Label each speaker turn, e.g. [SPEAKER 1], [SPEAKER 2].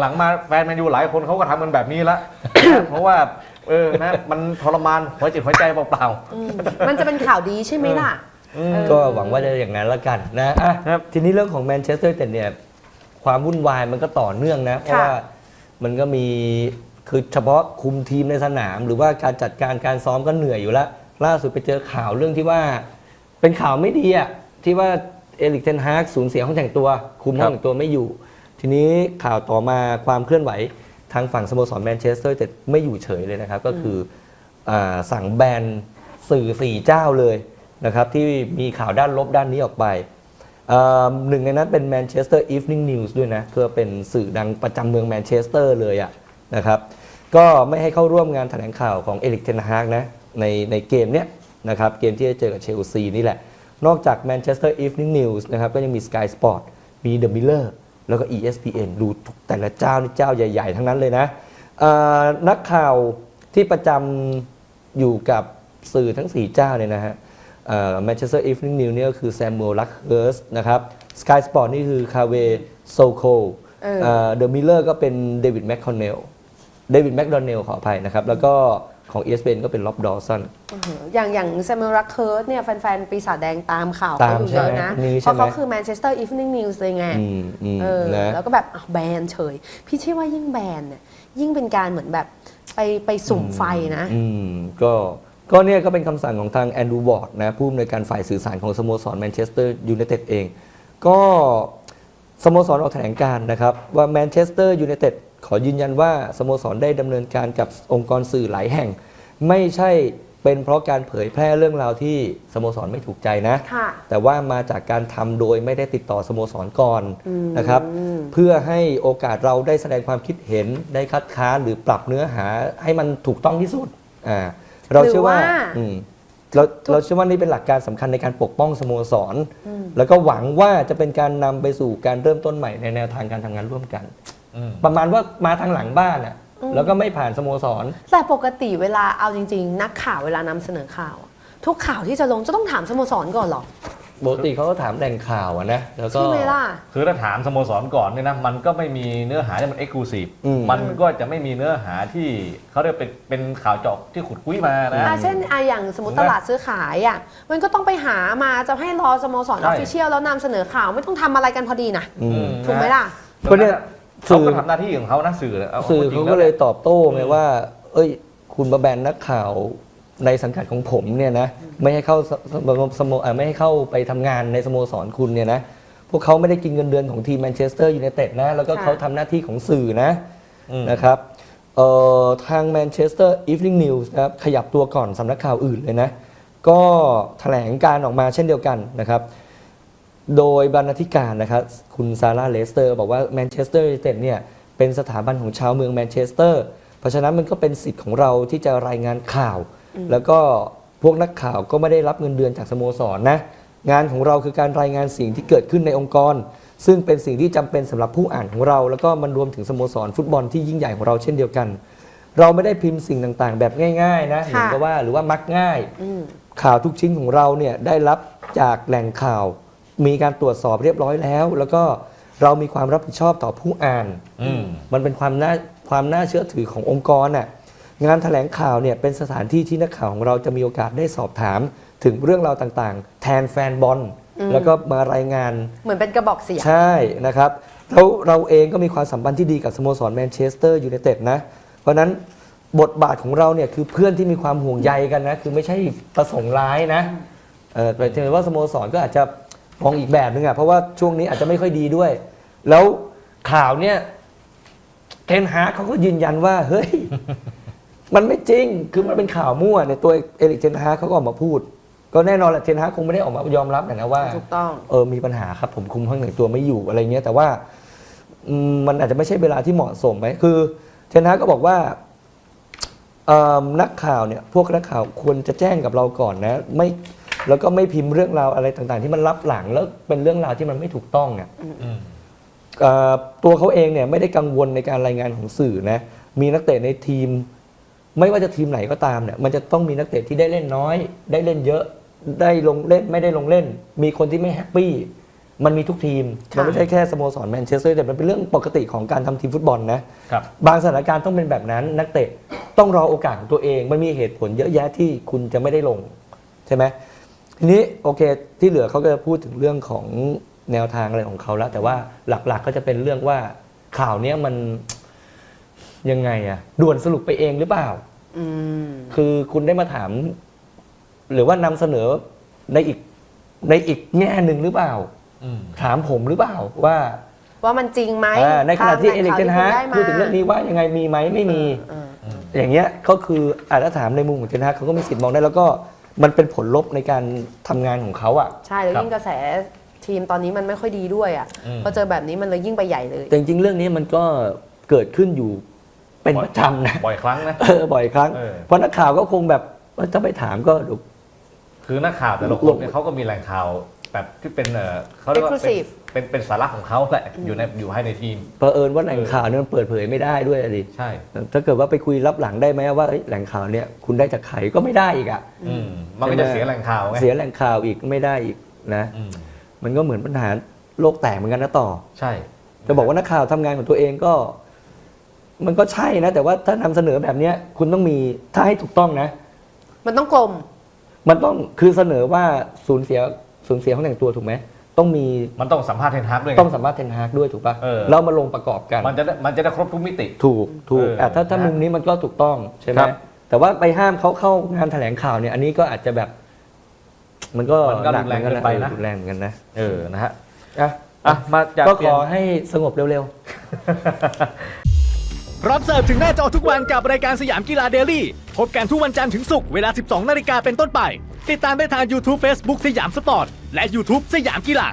[SPEAKER 1] หลังๆมาแฟนแมนยูหลายคนเขาก็ทำกันแบบนี้ละ เพราะว่าเออนะมันทรมานหัวจิตหัวใจเปล่า
[SPEAKER 2] อืมมันจะเป็นข่าวดีใช่ไหมล่ะ
[SPEAKER 1] ๆอืม
[SPEAKER 2] เออ
[SPEAKER 3] ก็หวังว่าจะอย่างนั้นละกันนะอะ
[SPEAKER 1] ครับ
[SPEAKER 3] ทีนี้เรื่องของแมนเชสเตอร์ยูไนเต็ดเนี่ย ความวุ่นวายมันก็ต่อเนื่องนะ เพราะว่ามันก็มีคือเฉพาะคุมทีมในสนาม หรือว่าการจัดการการซ้อมก็เหนื่อยอยู่แล้ว ล่าสุดไปเจอข่าวเรื่องที่ว่า เป็นข่าวไม่ดีอะที่ว่าเอลิกเทนฮากสูญเสียห้องแต่งตัว คุมห้องแต่งตัวไม่อยู่ ทีนี้ข่าวต่อมาความเคลื่อนไหวทางฝั่งสโมสรแมนเชสเตอร์ยูไนเต็ดไม่อยู่เฉยเลยนะครับ ก็คืออาสั่งแบนสื่อสี่เจ้าเลยนะครับ ที่มีข่าวด้านลบด้านนี้ออกไปอ่าหนึ่งในนั้นเป็น Manchester Evening News ด้วยนะคือเป็นสื่อดังประจำเมืองแมนเชสเตอร์เลยอะนะครับก็ไม่ให้เข้าร่วมงานแถลงข่าวของเอริกเทนฮากนะในในเกมเนี้ยนะครับเกมที่จะเจอกับเชลซีนี่แหละ นอกจาก Manchester Evening News นะครับก็ยังมี Sky Sport มี The Miller แล้วก็ ESPN ดูทุกแต่ละเจ้านี่เจ้าใหญ่ ๆ ทั้งนั้นเลยนะอ่านักข่าวที่ประจำอยู่กับสื่อทั้ง 4 เจ้าเนี่ยนะฮะแมนเชสเตอร์อีฟนิ่งนิวเนี่ยก็คือแซม u ู l ลักเฮิร์สนะครับสกายสปอร์ตนี่คือคาเวโซโค
[SPEAKER 2] เออ
[SPEAKER 3] เดอะมิลเลอร์ก็เป็นเดวิดแมคคอนเนลเดวิดแมคโดเนลขออภัยนะครับ แล้วก็ ของ ESPN ก็เป็นล็อบดอสัน
[SPEAKER 2] อื้อหืออย่างอย่างแซม u ู l รักเคิร์สเนี่ยแฟนๆ ปีศาจแดงตามข่าว
[SPEAKER 3] ตา
[SPEAKER 2] เขา
[SPEAKER 3] ม
[SPEAKER 2] อยู่เยอะนะ
[SPEAKER 3] ใช่ไหมนี่
[SPEAKER 2] เพ
[SPEAKER 3] ใช่
[SPEAKER 2] ราะ
[SPEAKER 3] ไหม
[SPEAKER 2] เขาคือแมนเชสเตอร์อีฟนิ่งนิวส์เลยไง
[SPEAKER 3] อืมอืม
[SPEAKER 2] เออ
[SPEAKER 3] นะ
[SPEAKER 2] แล้วก็แบบอะแบนเฉย พี่เชื่อว่ายิ่งแบนเนี่ยยิ่งเป็นการเหมือนแบบไปไปสุ่มไฟนะ
[SPEAKER 3] อืมก็ก็เนี่ยก็เป็นคำสั่งของทางแอนดรูวอร์ดนะผู้อำนวยการฝ่ายสื่อสารของสโมสรแมนเชสเตอร์ยูไนเต็ดเอง ก็สโมสรออกแถลงการณ์นะครับว่าแมนเชสเตอร์ยูไนเต็ด ขอยืนยันว่าสโมสรได้ดำเนินการกับองค์กรสื่อหลายแห่ง ไม่ใช่เป็นเพราะการเผยแพร่เรื่องราวที่สโมสรไม่ถูกใจนะ
[SPEAKER 2] ค่ะ
[SPEAKER 3] แต่ว่ามาจากการทำโดยไม่ได้ติดต่อสโมสรก่อน
[SPEAKER 2] อืม
[SPEAKER 3] นะครับ เพื่อให้โอกาสเราได้แสดงความคิดเห็นได้คัดค้านหรือปรับเนื้อหาให้มันถูกต้องที่สุดอ่าเราเชื่อว่า
[SPEAKER 2] หรือว่า
[SPEAKER 3] อืมเราเราเชื่อว่านี่เป็นหลักการสำคัญในการปกป้องสโมสร แล้วก็หวังว่าจะเป็นการนำไปสู่การเริ่มต้นใหม่ในแนวทางการทำงานร่วมกัน
[SPEAKER 1] อืม
[SPEAKER 3] ประมาณว่ามาทางหลังบ้านอะแล้วก็ไม่ผ่านสโมสร
[SPEAKER 2] แต่ปกติเวลาเอาจริง ๆ นักข่าวเวลานำเสนอข่าวอะทุกข่าวที่จะลงจะต้องถามสโมสรก่อนเหรอ
[SPEAKER 3] ปกติเขาก็ถามแหล่งข่าวอะนะแล้วก็
[SPEAKER 2] ใช่ไหมล่ะ
[SPEAKER 1] คือถ้าถามสโมสรก่อนเนี่ยนะมันก็ไม่มีเนื้อหาที่มันเอ็กซ์คลูซีฟ
[SPEAKER 3] อืม
[SPEAKER 1] มันก็จะไม่มีเนื้อหาที่เขาเรียกเป็นเป็นข่าวเจาะที่ขุดคุยมานะ
[SPEAKER 2] อะเช่นอะอย่างสมมติ
[SPEAKER 1] ถูก
[SPEAKER 2] ต
[SPEAKER 1] ไหม
[SPEAKER 2] ลาดซื้อขายอะมันก็ต้องไปหามาจะให้รอสโมสรอ
[SPEAKER 1] ใช่
[SPEAKER 2] อฟฟิเชียลแล้วนำเสนอข่าวไม่ต้องทำอะไรกันพอดีนะ
[SPEAKER 3] อืม
[SPEAKER 2] ถูกไหมล่ะ
[SPEAKER 3] ก็เนี่ย
[SPEAKER 1] เขาก็ทำหน้าที่ของเขานะสื่อเอา
[SPEAKER 3] สื่อ
[SPEAKER 1] จริ
[SPEAKER 3] เขา
[SPEAKER 1] ง
[SPEAKER 3] ก็
[SPEAKER 1] แว
[SPEAKER 3] เลยตอบโต้ไง
[SPEAKER 1] อืม
[SPEAKER 3] ว่า เอ้ย คุณมาแบนนักข่าวในสังกัดของผมเนี่ยนะไม่ให้เข้าสสสโมเอ่อไม่ให้เข้าไปทำงานในสโมสรคุณเนี่ยนะพวกเขาไม่ได้กินเงินเดือนของทีมแมนเชสเตอร์ยูไนเต็ดนะ แล้วก็
[SPEAKER 2] ค่ะ
[SPEAKER 3] เขาทำหน้าที่ของสื่อนะ
[SPEAKER 1] อืม
[SPEAKER 3] นะครับเอ่อทางแมนเชสเตอร์อีฟ n ิ n งนิวส์นะครับขยับตัวก่อนสำนักข่าวอื่นเลยนะ ก็แถลงการออกมาเช่นเดียวกันนะครับ โดยบรรณาธิการนะครับคุณซาร่าเลสเตอร์บอกว่าแมนเชสเตอร์ยูไนเต็ดเนี่ยเป็นสถาบันของชาวเมืองแมนเชสเตอร์เพราะฉะนั้นมันก็เป็นสิทธิ์ของเราที่จะรายงานข่าว แล้วก็พวกนักข่าวก็ไม่ได้รับเงินเดือนจากสโมสรนะงานของเราคือการรายงานสิ่งที่เกิดขึ้นในองค์กร ซึ่งเป็นสิ่งที่จำเป็นสำหรับผู้อ่านของเรา แล้วก็มันรวมถึงสโมสรฟุตบอลที่ยิ่งใหญ่ของเราเช่นเดียวกัน เราไม่ได้พิมพ์สิ่งต่างๆ แบบง่ายๆนะเหมือนกับว่าหรือว่ามักง่าย
[SPEAKER 2] อืม
[SPEAKER 3] ข่าวทุกชิ้นของเราเนี่ยได้รับจากแหล่งข่าว มีการตรวจสอบเรียบร้อยแล้ว แล้วก็เรามีความรับผิดชอบต่อผู้อ่าน
[SPEAKER 1] อืม
[SPEAKER 3] มันเป็นความน่าความน่าเชื่อถือขององค์กรน่ะงานแถลงข่าวเนี่ยเป็นสถานที่ที่นักข่าวของเราจะมีโอกาสได้สอบถาม ถึงเรื่องราวต่างๆ แทนแฟนบอล
[SPEAKER 2] อืม
[SPEAKER 3] แล้วก็มารายงาน
[SPEAKER 2] เหมือนเป็นกระบอกเสียง
[SPEAKER 3] ใช่นะครับแล้วเราเองก็มีความสัมพันธ์ที่ดีกับสโมสรแมนเชสเตอร์ยูไนเต็ดนะ เพราะฉะนั้นบทบาทของเราเนี่ยคือเพื่อนที่มีความห่วงใยกันนะ คือไม่ใช่ประสงค์ร้ายนะเออแต่ถึงว่าสโมสรก็อาจจะ มองอีกแบบนึงอะเพราะว่าช่วงนี้อาจจะไม่ค่อยดีด้วย แล้วข่าวเนี่ยเทนฮาร์กเขาก็ยืนยันว่า เฮ้ย มันไม่จริงคือมันเป็นข่าวมั่วในยตัวเอริกเทนฮาร์กเขาก็ออกมาพูด ก็แน่นอนแหละเทนฮาร์กคงไม่ได้ออกมายอมรับนะว่า
[SPEAKER 2] ถูกต้อง
[SPEAKER 3] เออมีปัญหาครับผมคุมห้องแต่งตัวไม่อยู่อะไรเงี้ยแต่ว่าอืมมันอาจจะไม่ใช่เวลาที่เหมาะสมไหมคือเทนฮากก็บอกว่าเอิ่มนักข่าวเนี่ย พวกนักข่าวควรจะแจ้งกับเราก่อนนะ ไม่ แล้วก็ไม่พิมพ์เรื่องราวอะไรต่างๆ ที่มันลับหลังแล้วเป็นเรื่องราวที่มันไม่ถูกต้องอะ
[SPEAKER 1] อืม
[SPEAKER 3] เอ่อตัวเขาเองเนี่ยไม่ได้กังวลในการรายงานของสื่อนะมีนักเตะในทีม ไม่ว่าจะทีมไหนก็ตามเนี่ยมันจะต้องมีนักเตะที่ได้เล่นน้อย ได้เล่นเยอะได้ลงเล่นไม่ได้ลงเล่น มีคนที่ไม่แฮปปี้มันมีทุกทีม
[SPEAKER 2] ค่ะ
[SPEAKER 3] มันไม่ใช่แค่สโมสรแมนเชสเตอร์แต่มันเป็นเรื่องปกติของการทำทีมฟุตบอลนะ
[SPEAKER 1] ครับ
[SPEAKER 3] บางสถานการณ์ต้องเป็นแบบนั้น นักเตะต้องรอโอกาสของตัวเอง มันมีเหตุผลเยอะแยะที่คุณจะไม่ได้ลง ใช่ไหม ทีนี้โอเคที่เหลือเขาก็จะพูดถึงเรื่องของแนวทางอะไรของเขาแล้ว แต่ว่าหลักๆก็จะเป็นเรื่องว่าข่าวเนี้ยมันยังไงอะด่วนสรุปไปเองหรือเปล่า
[SPEAKER 2] อืม
[SPEAKER 3] คือคุณได้มาถาม หรือว่านำเสนอในอีกในอีกแง่หนึ่งหรือเปล่า
[SPEAKER 1] อืม
[SPEAKER 3] ถามผมหรือเปล่าว่า
[SPEAKER 2] ว่ามันจริงไหม
[SPEAKER 3] อ่าในขณะที่
[SPEAKER 2] ตาม
[SPEAKER 3] เอ
[SPEAKER 2] แห
[SPEAKER 3] ลิ
[SPEAKER 2] ล่
[SPEAKER 3] ก
[SPEAKER 2] ง
[SPEAKER 3] เทน
[SPEAKER 2] ข่าว
[SPEAKER 3] ฮาก
[SPEAKER 2] ที่คุณได้มา
[SPEAKER 3] พูดถึงเรื่องนี้ว่ายังไงมีไหมไม่มี
[SPEAKER 2] เออ
[SPEAKER 3] อย่างเงี้ยก็คืออาจจะถามในมุมของเทนฮากเขาก็มีสิทธิ์มองได้แล้วก็ มันเป็นผลลบในการทำงานของเขาอะ
[SPEAKER 2] ใช่แล้ว
[SPEAKER 1] ครับ
[SPEAKER 2] ยิ่งกระแสทีมตอนนี้มันไม่ค่อยดีด้วยอะ
[SPEAKER 1] อืม
[SPEAKER 2] พอเจอแบบนี้มันเลยยิ่งไปใหญ่เลย
[SPEAKER 3] แต่จริงๆเรื่องนี้มันก็เกิดขึ้นอยู่เป็นประจำนะ
[SPEAKER 1] บ่อยครั้งนะ
[SPEAKER 3] เออบ่อยครั้ง
[SPEAKER 1] เออ
[SPEAKER 3] เพราะนักข่าวก็คงแบบว่าถ้าไปถามก็เดี๋ยว
[SPEAKER 1] คือนักข่าวแต่ละคนเนี่ยเขาก็มีแหล่งข่าวแบบที่เป็นเออเขาเรียกว่าเป็น
[SPEAKER 2] Exclusive
[SPEAKER 1] เป็นเป็นสาระของเขาแหละอยู่ในอยู่ภายในทีม
[SPEAKER 3] เผอิญว่าแหล่งข่าวเนี่ยมันเปิดเผยไม่ได้ด้วยอะดิ
[SPEAKER 1] ใช่
[SPEAKER 3] ถ้าเกิดว่าไปคุยรับหลังได้ไหมว่าเอ้ยแหล่งข่าวเนี่ยคุณได้จากใครก็ไม่ได้อีกอะ
[SPEAKER 1] อืม มันก็จะเสียแหล่งข่าวไง
[SPEAKER 3] เสียแหล่งข่าวอีกไม่ได้อีกนะ
[SPEAKER 1] อืม
[SPEAKER 3] มันก็เหมือนปัญหาโลกแตกเหมือนกันนะต่อ
[SPEAKER 1] ใช่
[SPEAKER 3] จะบอกว่านักข่าวทำงานของตัวเองก็ มันก็ใช่นะ แต่ว่าถ้านำเสนอแบบเนี้ย คุณต้องมีถ้าให้ถูกต้องนะ
[SPEAKER 2] มันต้องกลม
[SPEAKER 3] มันต้องคือเสนอว่าสูญเสียสูญเสียของแต่งตัวถูกไหมต้องมี
[SPEAKER 1] มันต้องสัมภาษณ์เทนฮากด้วยไง
[SPEAKER 3] ต้องสัมภาษณ์เทนฮากด้วยถูกปะ
[SPEAKER 1] เออ
[SPEAKER 3] แล้วมาลงประกอบกัน
[SPEAKER 1] มันจะได้มันจะได้ครบทุกมิติ
[SPEAKER 3] ถูกถูก
[SPEAKER 1] เออ
[SPEAKER 3] อะถ้าถ้า
[SPEAKER 1] นะ
[SPEAKER 3] มุมนี้มันก็ถูกต้องใช่ไหม
[SPEAKER 1] ครับ
[SPEAKER 3] แต่ว่าไปห้ามเขาเข้างานแถลงข่าวเนี่ยอันนี้ก็อาจจะแบบ มันก็
[SPEAKER 1] มันก็
[SPEAKER 3] หนั
[SPEAKER 1] รุนแรง
[SPEAKER 3] หมือ
[SPEAKER 1] เกินไปนะ
[SPEAKER 3] เออรุนแรงเหมือนกันนะ
[SPEAKER 1] เออนะฮะ
[SPEAKER 3] อะ
[SPEAKER 1] อะมาจาก
[SPEAKER 3] ก็
[SPEAKER 1] เป
[SPEAKER 3] ข
[SPEAKER 1] ลี่ยน
[SPEAKER 3] อให้สงบเร็ว
[SPEAKER 4] รับเสิร์ฟถึงหน้าจอทุกวันกับรายการสยามกีฬาเดลี่ พบกันทุกวันจันทร์ถึงศุกร์เวลา 12 นาฬิกาเป็นต้นไป ติดตามได้ทาง YouTube Facebook สยามสปอร์ต และ YouTube สยามกีฬา